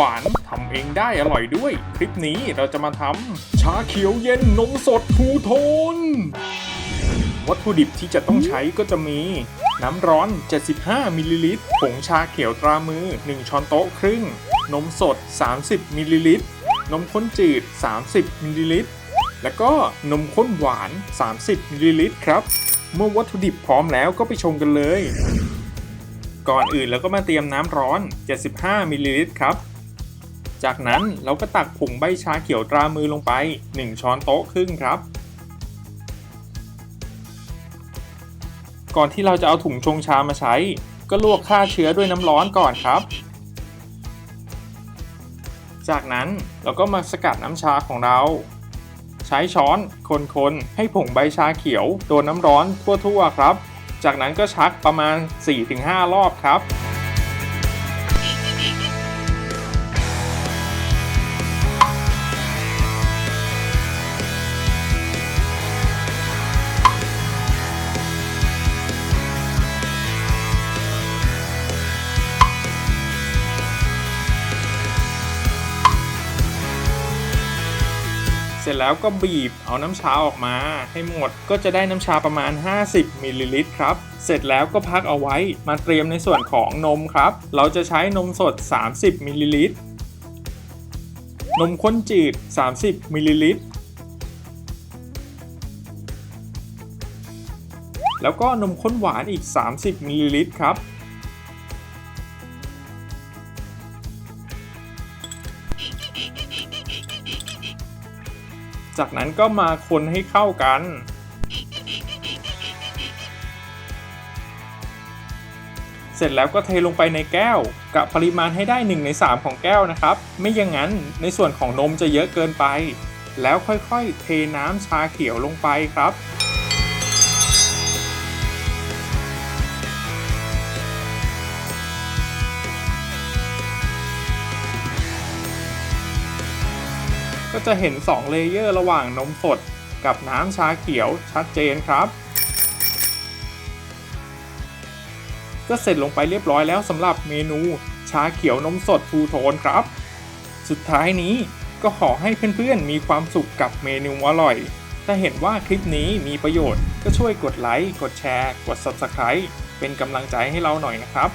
วานทำเองได้อร่อยด้วย คลิปนี้เราจะมาทำชาเขียวเย็นนมสดทูโทน วัตถุดิบที่จะต้องใช้ก็จะมี น้ำร้อน 75 มิลลิลิตร ผงชาเขียวตรามือ 1 ช้อนโต๊ะครึ่ง นมสด 30 มิลลิลิตร นมข้นจืด 30 มิลลิลิตร แล้วก็นมข้นหวาน 30 มิลลิลิตรครับ เมื่อวัตถุดิบพร้อมแล้วก็ไปชงกันเลยก่อนอื่นเราก็มาเตรียมน้ำร้อน 75มิลลิลิตรครับ จากนั้นเราก็ตักผงใบชาเขียวตรามือลงไป 1 ช้อนโต๊ะครึ่งครับ ก่อนที่เราจะเอาถุงชงชามาใช้ ก็ลวกฆ่าเชื้อด้วยน้ำร้อนก่อนครับ จากนั้นเราก็มาสกัดน้ำชาของเรา ใช้ช้อนคนๆให้ผงใบชาเขียวโดนน้ำร้อนทั่วๆครับ จากนั้นก็ชักประมาณ 4-5 รอบครับ เสร็จแล้วก็บีบเอาน้ำชาออกมาให้หมด ก็จะได้น้ำชาประมาณ 50มิลลิลิตรครับ เสร็จแล้วก็พักเอาไว้มาเตรียมในส่วนของนมครับ เราจะใช้นมสด 30มิลลิลิตร นมข้นจืด 30มิลลิลิตร แล้วก็นมข้นหวานอีก 30มิลลิลิตรครับ จากนั้นก็มาคนให้เข้ากัน เสร็จแล้วก็เทลงไปในแก้วกะปริมาณให้ได้ 1 ใน 3 ของแก้วนะครับ ไม่อย่างนั้นในส่วนของนมจะเยอะเกินไป แล้วค่อยๆ เทน้ำชาเขียวลงไปครับ ก็จะเห็น 2 เลเยอร์ระหว่างนมสดกับน้ำชาเขียวชัดเจนครับ ก็เสร็จลงไปเรียบร้อยแล้วสำหรับเมนูชาเขียวนมสดทูโทนครับ สุดท้ายนี้ก็ขอให้เพื่อนๆมีความสุขกับเมนูอร่อย ถ้าเห็นว่าคลิปนี้มีประโยชน์ก็ช่วยกดไลค์ กดแชร์ กด Subscribe เป็นกำลังใจให้เราหน่อยนะครับ